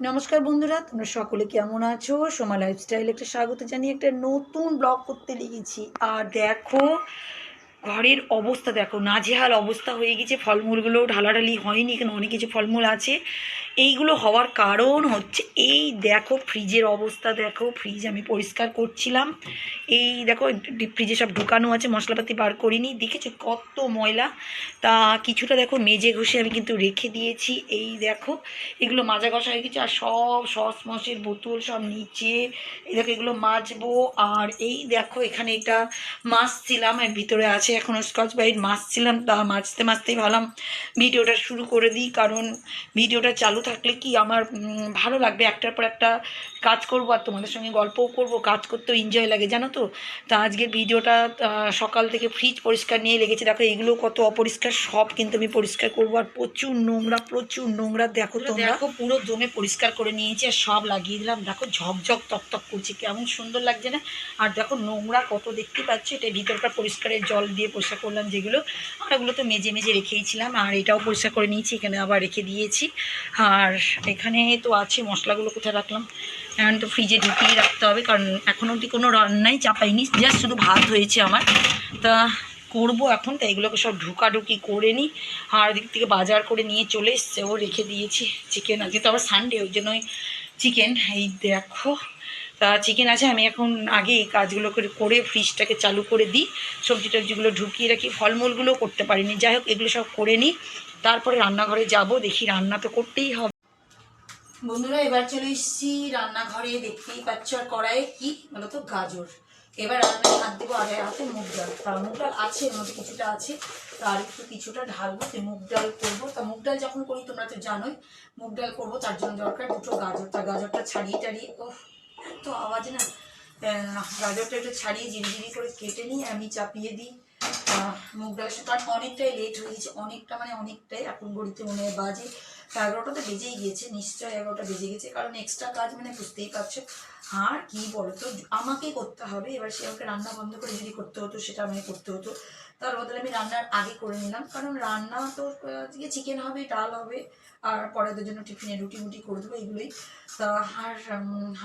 নমস্কার বন্ধুরা, তোমরা সকলে কেমন আছো? সোমা লাইফস্টাইল একটা স্বাগত জানিয়ে একটা নতুন ব্লগ করতে লিখেছি আর দেখো ঘরের অবস্থা দেখো, নাজেহাল অবস্থা হয়ে গেছে, ফলমূলগুলো ঢালাঢালি হয়নি, এখানে অনেক কিছু ফলমূল আছে। এইগুলো হওয়ার কারণ হচ্ছে, এই দেখো ফ্রিজের অবস্থা দেখো, ফ্রিজ আমি পরিষ্কার করছিলাম। এই দেখো ফ্রিজে সব ঢুকানো আছে, মশলাপাতি বার করিনি। দেখেছ কত ময়লা? তা কিছুটা দেখো মেজে ঘষে আমি কিন্তু রেখে দিয়েছি। এই দেখো, এগুলো মাজা ঘষা হয়ে গেছে, আর সব সস, মসের বোতল সব নিচে। এই দেখো এগুলো মাজবো, আর এই দেখো এখানে এটা মাজছিলাম এর ভিতরে আছে এখনও স্কচ ব্রাইট মাজছিলাম তা মাজতে মাজতেই ভাবলাম ভিডিওটা শুরু করে দিই কারণ ভিডিওটা চালু থাকলে কি আমার ভালো লাগবে? একটার পর একটা কাজ করব আর তোমাদের সঙ্গে গল্পও করব কাজ করতেও এনজয় লাগে জানো তো? তা আজকের ভিডিওটা সকাল থেকে ফ্রিজ পরিষ্কার নিয়ে লেগেছে। দেখো এগুলো কত অপরিষ্কার সব কিন্তু আমি পরিষ্কার করব। আর প্রচুর নোংরা প্রচুর নোংরা দেখো তো দেখো পুরো জমে পরিষ্কার করে নিয়েছি আর সব লাগিয়ে দিলাম। দেখো ঝকঝক তকতক করছে কেমন সুন্দর লাগছে না? আর দেখো নোংরা কত দেখতে পাচ্ছ? এটা ভিতরটা পরিষ্কারের জল দিয়ে পরিষ্কার করলাম যেগুলো। আর ওগুলো তো মেজে মেজে রেখেইছিলাম আর এটাও পরিষ্কার করে নিয়েছি, এখানে আবার রেখে দিয়েছি। আর এখানে তো আছে মশলাগুলো কোথায় রাখলাম? এখন তো ফ্রিজে ঢুকিয়ে রাখতে হবে, কারণ এখনও অবধি কোনো রান্নাই চাপাইনি জাস্ট শুধু ভাত হয়েছে আমার। তা করব এখন তাই এগুলোকে সব ঢুকাঢুকি করে নিই, আর দিক থেকে বাজার করে নিয়ে চলে এসছে, ও রেখে দিয়েছি চিকেন আজকে তো আবার সানডে ওই জন্যই চিকেন এই দেখো। তা চিকেন আছে, আমি এখন আগে এই কাজগুলো করে করে ফ্রিজটাকে চালু করে দিই। সবজি টবজিগুলো ঢুকিয়ে রাখি, ফলমূলগুলো করতে পারিনি। যাই হোক, এগুলো সব করে নিই। তারপরে রান্নাঘরে যাব, দেখি রান্না তো করতেই হবে। বন্ধুরা, এবার চলে এসেছি রান্নাঘরে, দেখতেই পাচ্ছ আর কড়াইয়ে কি? বলো তো গাজর। এবার রান্নায় হাত দেবো আগে হাতে মুগ ডাল। তা মুগ ডাল আছে মধ্যে কিছুটা আছে। তার একটু কিছুটা ঢালবো তো মুগ ডাল করব। তা মুগ ডাল যখন করি, তোমরা তো জানোই, মুগ ডাল করব, তার জন্য দরকার দুটো গাজর। তা গাজরটা ছাড়িয়ে টাড়িয়ে ও তো আওয়াজ না গাজরটা একটু ছাড়িয়ে জিরি জিরি করে কেটে নিয়ে আমি চাপিয়ে দিই। মুগ সাথে। কারণ অনেকটাই লেট হয়ে গেছে, অনেকটা মানে অনেকটাই এখন গড়িতে মনে হয় বাজে। এগারোটা তো বেজেই গিয়েছে, নিশ্চয়ই এগারোটা বেজে গেছে। কারণ এক্সট্রা কাজ মানে বুঝতেই পারছ, আর কি বলতো, আমাকেই করতে হবে। এবার সে আমাকে রান্না বন্ধ করে যদি করতে হতো, সেটা আমাকে করতে হতো। তার বদলে আমি রান্নার আগে করে নিলাম। কারণ রান্না তো, আজকে চিকেন হবে, ডাল হবে, আর পরেদের জন্য টিফিনে রুটি মুটি করে দেবো, এগুলোই। তা আর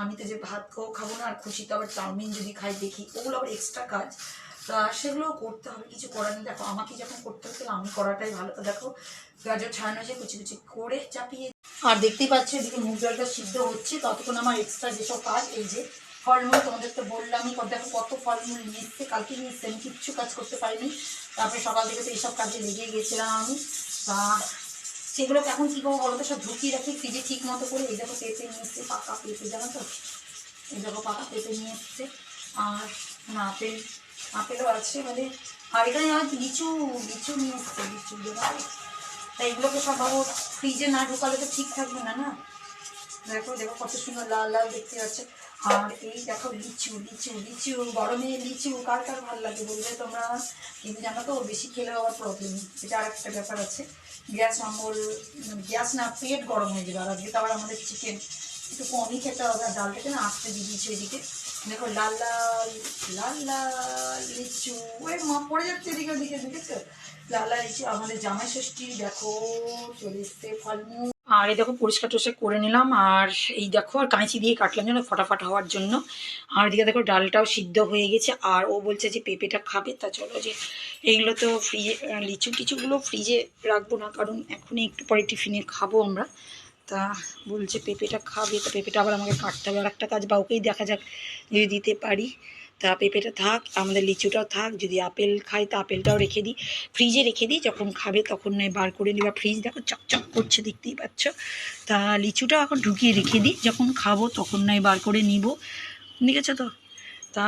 আমি তো যে ভাত খাও, খাব না, আর খুশি তো আবার চাউমিন যদি খাই, দেখি। ওগুলো আবার এক্সট্রা কাজ। তা সেগুলোও করতে হবে, কিছু করার নেই। দেখো, আমাকে যখন করতে হতো আমি করাটাই ভালো। তো দেখো, গাজর ছাড়ানো হয়েছে, কুচি কুচি করে চাপিয়ে আর দেখতেই পাচ্ছি, এদিকে মুগ ডালটা সিদ্ধ হচ্ছে। ততক্ষণ আমার এক্সট্রা যেসব কাজ, এই যে ফলমূল তোমাদের তো কত দেখো কত ফলমূল নিয়ে কালকে নিয়ে আমি কিচ্ছু কাজ করতে পারিনি। তারপরে সকাল থেকে তো এইসব কাজে লেগে গেছিলাম। আমি তা সেগুলোকে এখন কী করব বলো তো, সব ঢুকিয়ে রাখি, ফ্রিজে ঠিক মতো করে এই দেখো পেঁপে নিয়ে পাকা পেঁপে, জানো তো? এই দেখো পাকা পেঁপে নিয়ে এসছে। আর আপেল, আপেলও আছে মানে আর এখানে আজ লিচু লিচু নিয়ে এসছে, লিচু দেওয়া তাই এগুলোকে সব ভাবো, ফ্রিজে না ঢোকালে তো ঠিক থাকবে না না? দেখো দেখো কত সুন্দর লাল লাল দেখতে যাচ্ছে। আর এই দেখো লিচু লিচু লিচু, গরমে লিচু, কার কার ভালো লাগে বলবে তোমরা? কিন্তু জানো তো, বেশি খেলে আবার প্রবলেম এটা আর একটা ব্যাপার আছে। গ্যাস অম্বল, গ্যাস না, পেট গরম হয়ে যাবে। আর আজকে তো আবার আমাদের চিকেন একটু কমই খেতে হবে। আর ডালটাকে না আসতে দিয়ে দিয়েছি এদিকে। দেখো, লাল লাল লাল লাল লিচু। ওই মা, পড়ে যাচ্ছে এদিকে ওদিকে, দেখেছ? লাল লাল লিচু। আমাদের জামাই ষষ্ঠী, দেখো, চলে এসছে ফলমূল। আর এই দেখো পরিষ্কার টরিষ্কার করে নিলাম, আর এই দেখো, আর কাঁচি দিয়ে কাটলাম যেন ফটাফট হওয়ার জন্য। আর এদিকে দেখো ডালটাও সিদ্ধ হয়ে গেছে, আর ও বলছে যে পেঁপেটা খাবে, তা চলো যে এইগুলো তো ফ্রিজে লিচু টিচুগুলো ফ্রিজে রাখব না, কারণ এখনই একটু পরে টিফিনে খাব আমরা। তা বলছে পেঁপেটা খাবে, তা পেঁপেটা আবার আমাকে কাটতে হবে। আর একটা কাজ বা ওকেই দেখা যাক যদি দিতে পারি। তা পেঁপেটা থাক, আমাদের লিচুটাও থাক, যদি আপেল খায় তা আপেলটাও রেখে দিই। ফ্রিজে রেখে দিই, যখন খাবে তখন নয় বার করে নিই। বা ফ্রিজ দেখো চকচক করছে, দেখতেই পাচ্ছ। তা লিচুটাও এখন ঢুকিয়ে রেখে দিই, যখন খাব তখন নয় বার করে নিব। ঠিক আছে তো? তা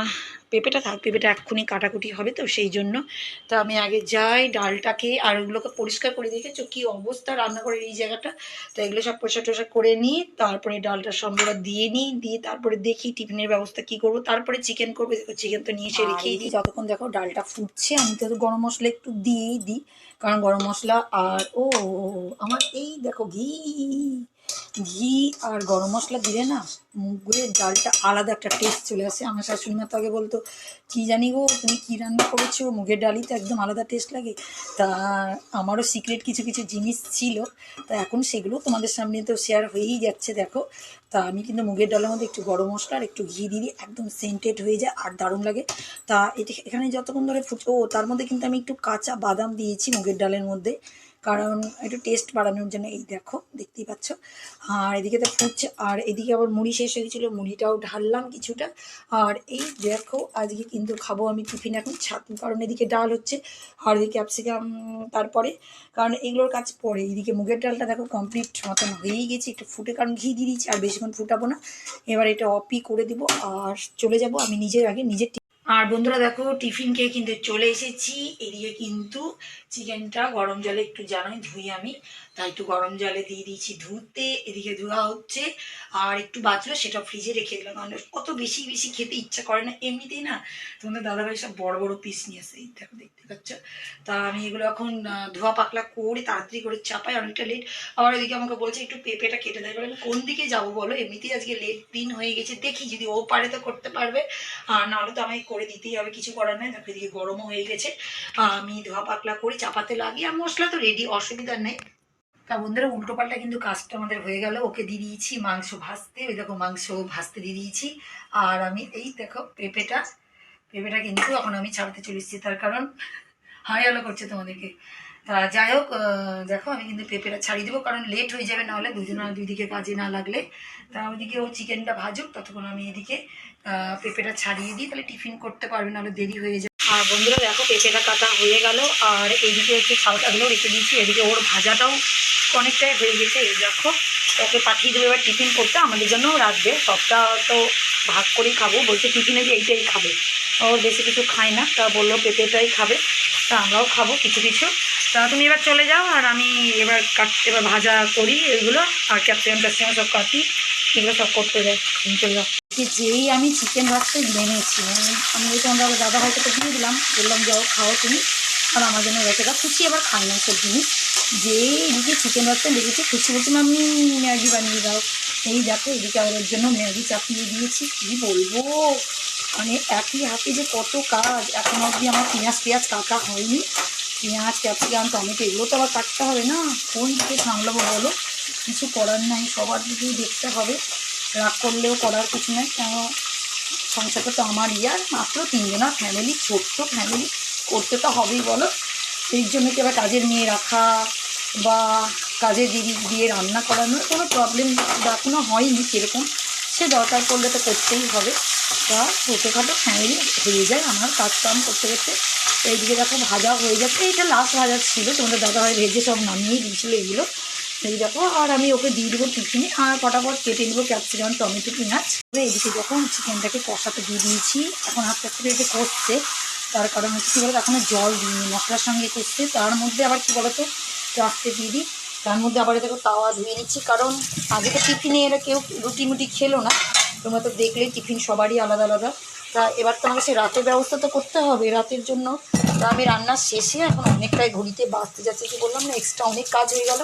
পেঁপেটা থাক পেঁপেটা এক্ষুনি কাটাকুটি হবে তো সেই জন্য। তা আমি আগে যাই ডালটাকে আর ওগুলোকে পরিষ্কার করে দেখেছ কী অবস্থা রান্নাঘরের এই জায়গাটা। তো এগুলো সব পরিষ্কার টরিষ্কার করে নিই তারপরে ডালটা সম্বরা দিয়ে নিই দিয়ে তারপরে দেখি টিফিনের ব্যবস্থা কি করব। তারপরে চিকেন করব চিকেন তো নিয়ে এসে রেখেই দিই। যতক্ষণ দেখো ডালটা ফুটছে আমি তো গরম মশলা একটু দিয়েই দিই কারণ গরম মশলা আর ও আমার এই দেখো ঘি। ঘি আর গরম মশলা দিলে না মুগের ডালটা আলাদা একটা টেস্ট চলে আসে। আমার শাশুড়ি মা তো আগে বলতো, কী জানি গো, তুমি কী রান্না করেছ? মুগের ডালই তো একদম আলাদা টেস্ট লাগে। তা আমারও সিক্রেট কিছু কিছু জিনিস ছিল। তা এখন সেগুলো তোমাদের সামনে তো শেয়ার হয়েই যাচ্ছে, দেখো। তা আমি কিন্তু মুগের ডালের মধ্যে একটু গরম মশলা আর একটু ঘি দিয়ে একদম সেন্টেড হয়ে যায় আর দারুণ লাগে। তা এটি এখানে যতক্ষণ ধরে ফুটে, ও তার মধ্যে কিন্তু আমি একটু কাঁচা বাদাম দিয়েছি মুগের ডালের মধ্যে। কারণ একটু টেস্ট বাড়ানোর জন্য এই দেখো, দেখতেই পাচ্ছ। আর এদিকে তো ফুটছে আর এদিকে আবার মুড়ি শেষ হয়ে গেছিল, মুড়িটাও ঢাললাম কিছুটা। আর এই দেখো, আজকে কিন্তু খাব আমি টিফিন এখন ছাত, কারণ এদিকে ডাল হচ্ছে, আর এদিকে ক্যাপসিকাম তারপরে, কারণ এগুলোর কাজ পরে। এদিকে মুগের ডালটা দেখো কমপ্লিট মতন হয়েই গেছে, একটু ফুটে, কারণ ঘি দিয়ে দিচ্ছি আর বেশিক্ষণ ফুটাবো না। এবার এটা অপি করে দিব, আর চলে যাব আমি নিজের আগে, নিজের আর বন্ধুরা দেখো, টিফিন খেয়ে কিন্তু চলে এসেছি। এদিকে কিন্তু চিকেনটা গরম জলে একটু জানোই ধুই আমি। তাই একটু গরম জলে দিয়ে দিয়েছি ধুতে। এদিকে ধোয়া হচ্ছে। আর একটু বাঁচলো, সেটা ফ্রিজে রেখে দিলাম। মানে অত বেশি বেশি খেতে ইচ্ছা করে না। এমনিতেই না, তোমাদের দাদাভাই সব বড় বড় পিস নিয়ে আসে। দেখো, দেখতে পাচ্ছ? তা আমি এগুলো এখন ধোয়া পাকলা করে তাড়াতাড়ি করে চাপাই, অনেকটা লেট আবার এদিকে আমাকে বলছে, একটু পেঁপেটা কেটে দেয় আমি কোন দিকে যাব বলো? এমনিতেই আজকে লেট দিন হয়ে গেছে। দেখি যদি ও পারে তো করতে পারবে। আর নাহলে তো আমাকে করে দিতেই হবে, কিছু করার নাই। দেখো এদিকে গরমও হয়ে গেছে। আমি ধোয়া পাকলা করি, চাপাতে লাগিয়ে আর মশলা তো রেডি অসুবিধা নেই। তা বন্ধুরা উল্টো পাল্টা কিন্তু কাজটা আমাদের হয়ে গেল। ওকে দিয়ে দিয়েছি মাংস ভাজতে, ওই দেখো মাংস ভাজতে দিয়ে দিয়েছি। আর আমি এই দেখো পেঁপেটা পেঁপেটা কিন্তু এখন আমি ছাড়তে চলেছি তার কারণ হাই আলো করছে তোমাদেরকে। তা যাই হোক দেখো, আমি কিন্তু পেঁপেটা ছাড়িয়ে দেবো, কারণ লেট হয়ে যাবে, নাহলে দুজনে দুই দিকে কাজে না লাগলে। তা ওইদিকে ও চিকেনটা ভাজুক, ততক্ষণ আমি এদিকে পেঁপেটা ছাড়িয়ে দিই। তাহলে টিফিন করতে পারবে, নাহলে দেরি হয়ে যাবে। আর বন্ধুরা, দেখো, পেঁপেটা কাটা হয়ে গেল, আর এইদিকে একটু সালটাগুলো রেখে দিয়েছি। এদিকে ওর ভাজাটাও অনেকটাই হয়ে গেছে, এই দেখো, ওকে পাঠিয়ে দেবো, এবার টিফিন করতে। আমাদের জন্যও রাখবে, সবটা তো ভাগ করেই খাব। বলছে টিফিনে যে এইটাই খাবে। ও বেশি কিছু খায় না, তা বলল, পেঁপেটাই খাবে। তা আমরাও খাব, কিছু কিছু। তা তুমি এবার চলে যাও আর আমি এবার কাট, এবার ভাজা করি এগুলো, আর ক্যাপসিকাম ট্যাপসিকাম সব কাটি, এগুলো সব করতে যাই। চলে যাও। যেই আমি চিকেন ভাজতে নেমেছি মানে আমি ওই তোমার দাদা হয়তো তো দিয়ে দিলাম। বললাম, যাও খাও তুমি। আর আমার জন্য রেখে দাও খুশি আবার খাই না সব জিনিস। যে এদিকে চিকেন ভাজতে লেগেছে, খুশি বলছি আমি ম্যাগি বানিয়ে দাও। এই দেখো, এদিকে ওর জন্য ম্যাগি চাপিয়ে দিয়েছি। কী বলব? মানে একই হাতে যে কত কাজ, এখন অবধি আমার পেঁয়াজ পেঁয়াজ কাটা হয়নি। পেঁয়াজ, ক্যাপসিকাম, টমেটো, এগুলো তো আবার কাটতে হবে না? কোন দিকে সামলাবো বলো? কিছু করার নাই, সবার দিকেই দেখতে হবে। রাগ করলেও করার কিছু নাই, কেন? সংসারটা তো আমার ইয়ার মাত্র তিনজনা ফ্যামিলি ছোট্ট ফ্যামিলি করতে তো হবেই, বলো? সেই জন্য কি আবার কাজের মেয়ে রাখা বা কাজের দিদি, দিয়ে রান্না করানোর কোনো প্রবলেম এখনও হয়নি সেরকম? সে দরকার পড়লে তো করতেই হবে। তা ছোটোখাটো ফ্যামিলি হয়ে যায়, আমার কাজ কাম করতে করতে। এইদিকে দেখো ভাজা হয়ে যাচ্ছে এইটা লাস্ট ভাজা ছিল তোমাদের দাদা হয় ভেজে সব নামিয়ে দিয়েছিলো এগুলো। এই দেখো, আর আমি ওকে দিয়ে দেবো টিফিনে। আর ফটাফট কেটে নেব ক্যাপসিকাম টমেটো, পেঁয়াজ। এদিকে যখন চিকেনটাকে কষাতে দিয়ে দিয়েছি। এখন আস্তে আস্তে এসে কষছে, তার কারণ হচ্ছে কী বলতো এখনও জল দিইনি, মশলার সঙ্গে কষছে। তার মধ্যে আবার কী বলতো আস্তে দিয়ে দিই। তার মধ্যে আবার দেখো তাওয়া ধুয়ে নিচ্ছি, কারণ আগে তো টিফিনে এরা কেউ রুটি মুটি খেলো না। তোমরা তো দেখলে, টিফিন সবারই আলাদা আলাদা। তা এবার তো আমাকে সে রাতের ব্যবস্থা তো করতে হবে। রাতের জন্য তা আমি রান্নার শেষে এখন অনেকটাই ঘড়িতে বাঁচতে যাচ্ছে, কি বললাম না? এক্সট্রা অনেক কাজ হয়ে গেল।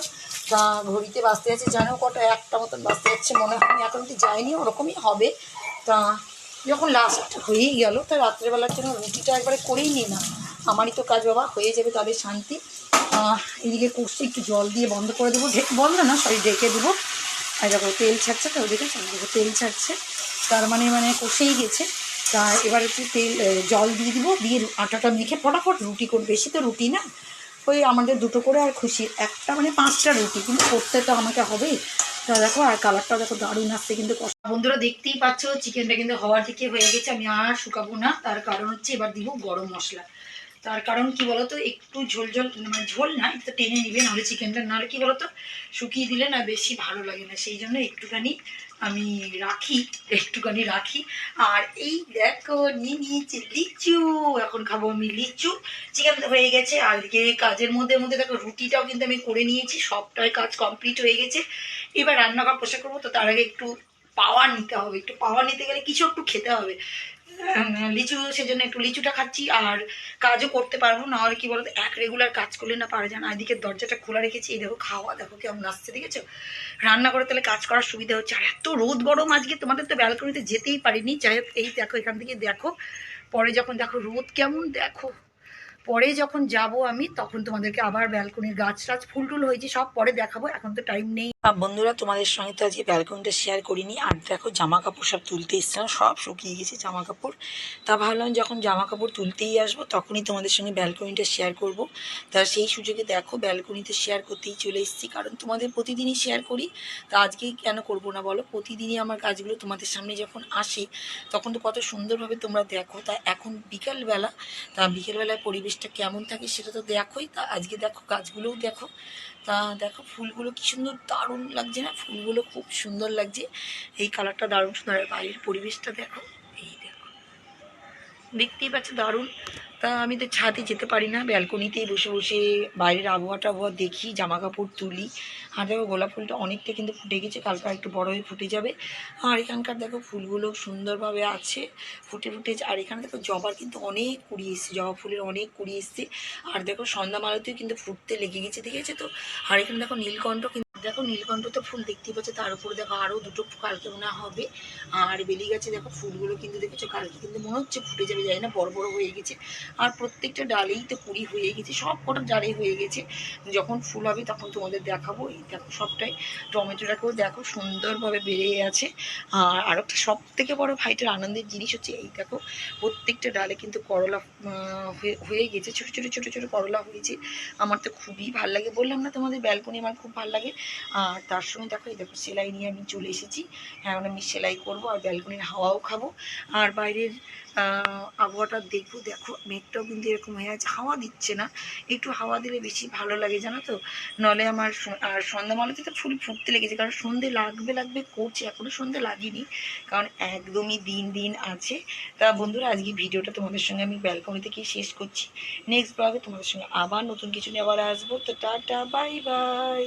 তা ঘড়িতে বাঁচতে যাচ্ছে, জানো কটা একটা মতন বাঁচতে যাচ্ছে, মনে হয় আমি এখন যাইনি, ওরকমই হবে। তা যখন লাস্ট হয়েই গেল, তা রাত্রেবেলার জন্য রুটিটা একবারে করেই নিই না আমারই তো কাজ বাবা, হয়ে যাবে তাদের শান্তি। এদিকে কষতে একটু জল দিয়ে বন্ধ করে দেবো। বন্ধ না সরি ঢেকে দেবো। আর দেখো, তেল ছাড়ছে তো ওদিকে তেল ছাড়ছে। তার মানে মানে কষেই গেছে। তা এবার একটু তেল জল দিয়ে দিব, দিয়ে আটাটা মেখে ফটাফট রুটি করবে। বেশি তো রুটি না, ওই আমাদের দুটো করে আর খুশি। একটা মানে পাঁচটা রুটি, কিন্তু করতে তো আমাকে হবে তা দেখো, আর কালারটা দেখো দারুণ আসছে কিন্তু বন্ধুরা দেখতেই পাচ্ছ চিকেনটা কিন্তু হওয়ার দিকে হয়ে গেছে, আমি আর শুকাবো না। তার কারণ হচ্ছে এবার দিব গরম মশলা। তার কারণ কি বলতো, একটু ঝোল ঝোল মানে ঝোল না, একটু টেনে নিবে, নাহলে চিকেনটা, নাহলে কি বলতো, শুকিয়ে দিলে না বেশি ভালো লাগে না। সেই জন্য একটুখানি আমি রাখি, একটুখানি রাখি। আর এই দেখো নিয়ে নিয়েছি লিচু, এখন খাব আমি লিচু। চিকেন হয়ে গেছে, আর এদিকে কাজের মধ্যে মধ্যে দেখো, রুটিটাও কিন্তু আমি করে নিয়েছি, সবটাই কাজ কমপ্লিট হয়ে গেছে। এবার রান্নাঘর পোশাক করব, তো তার আগে একটু পাওয়ার নিতে হবে। একটু পাওয়ার নিতে গেলে কিছু একটু খেতে হবে। লিচু, সেজন্য একটু লিচুটা খাচ্ছি, আর কাজও করতে পারব, না আর কি বলতো, এক রেগুলার কাজ করলে না পারে না। এদিকে দরজাটা খোলা রেখেছি, এই দেখো খাওয়া, দেখো কেমন আসছে, দেখেছ? রান্না করে তাহলে কাজ করার সুবিধা হচ্ছে। আর এত রোদ গরম আজকে, তোমাদের তো ব্যালকনিতে যেতেই পারিনি। যাই হোক, এই দেখো, এখান থেকে দেখো। পরে যখন দেখো রোদ কেমন, দেখো। পরে যখন যাব আমি, তখন তোমাদেরকে আবার ব্যালকনির গাছ টাছ ফুল টুল হয়েছে, সব পরে দেখাবো, এখন তো টাইম নেই। বন্ধুরা, তোমাদের সঙ্গে তো আজকে ব্যালকনিটা শেয়ার করিনি, আর দেখো জামা কাপড় সব তুলতে এসছিলাম, সব শুকিয়ে গেছে জামা কাপড় তা ভাবলাম যখন জামা কাপড় তুলতেই আসব, তখনই তোমাদের সঙ্গে ব্যালকনিটা শেয়ার করব। তা সেই সুযোগে দেখো ব্যালকনিতে শেয়ার করতেই চলে এসেছি, কারণ তোমাদের প্রতিদিনই শেয়ার করি। তা আজকে কেন করব না বলো? প্রতিদিনই আমার কাজগুলো তোমাদের সামনে যখন আসে, তখন তো কত সুন্দরভাবে তোমরা দেখো। তা এখন বিকালবেলা, তা বিকেলবেলায় পরিবেশটা কেমন থাকে সেটা তো দেখোই। তা আজকে দেখো গাছগুলোও দেখো। তা দেখো ফুলগুলো কি সুন্দর দারুণ লাগছে না? ফুলগুলো খুব সুন্দর লাগছে। এই কালারটা দারুণ সুন্দর। বাড়ির পরিবেশটা দেখো। এই দেখো। দেখতেই পাচ্ছ দারুণ তা আমি তো ছাদে যেতে পারি না, ব্যালকনিতেই বসে বসে বাইরের আবহাওয়া দেখি জামা কাপড় তুলি। আর দেখো গোলাপ ফুলটা অনেকটা কিন্তু ফুটে গেছে, কালকে একটু বড় হয়ে ফুটে যাবে। আর এখানকার দেখো ফুলগুলো সুন্দরভাবে আছে, ফুটে ফুটে আর এখানে দেখো জবার কিন্তু অনেক কুড়ি এসছে, জবা ফুলের অনেক কুড়ি এসছে। আর দেখো সন্ধ্যা মালতেও কিন্তু ফুটতে লেগে গেছে, দেখেছে তো? আর এখানে দেখো নীলকণ্ঠ কিন্তু দেখো নীলকণ্ঠ তো ফুল দেখতেই পাচ্ছে, তার উপরে দেখো আরও দুটো কালকে মনে হবে। আর বেলি গাছে দেখো ফুলগুলো কিন্তু দেখেছ, কালকে কিন্তু মনে হচ্ছে ফুটে যাবে যায় না, বড় বড় হয়ে গেছে। আর প্রত্যেকটা ডালেই তো কুড়ি হয়ে গেছে, সব কটা ডালেই হয়ে গেছে। যখন ফুল হবে তখন তোমাদের দেখাবো, এই দেখো সবটাই। টমেটোটাকেও দেখো সুন্দরভাবে বেড়ে আছে আর একটা সব থেকে বড় ভাইটার আনন্দের জিনিস হচ্ছে এই দেখো, প্রত্যেকটা ডালে কিন্তু করলা হয়ে হয়ে গেছে। ছোটো ছোটো ছোটো ছোটো করলা হয়েছে। আমার তো খুবই ভালো লাগে। বললাম না তোমাদের, ব্যালকনি আমার খুব ভালো লাগে। আর তার সঙ্গে দেখো, এই দেখো সেলাই নিয়ে আমি চলে এসেছি। এখন আমি সেলাই করব আর ব্যালকনির হাওয়াও খাব। আর বাইরের আবহাওয়াটা দেখব, দেখো, মেঘটাও কিন্তু এরকম হয়ে আছে, হাওয়া দিচ্ছে না, একটু হাওয়া দিলে বেশি ভালো লাগে, জানো তো? নলে আমার আর সন্ধ্যামালাতে তো ফুল ফুটতে লেগেছে, কারণ সন্ধে লাগবে লাগবে করছে এখনও সন্ধে লাগেনি, কারণ একদমই দিন দিন আছে। তা বন্ধুরা, আজকে ভিডিওটা তোমাদের সঙ্গে আমি ব্যালকনি থেকে শেষ করছি। নেক্সট ব্লগে তোমাদের সঙ্গে আবার নতুন কিছু নিয়ে আবার আসব, তো টাটা বাই বাই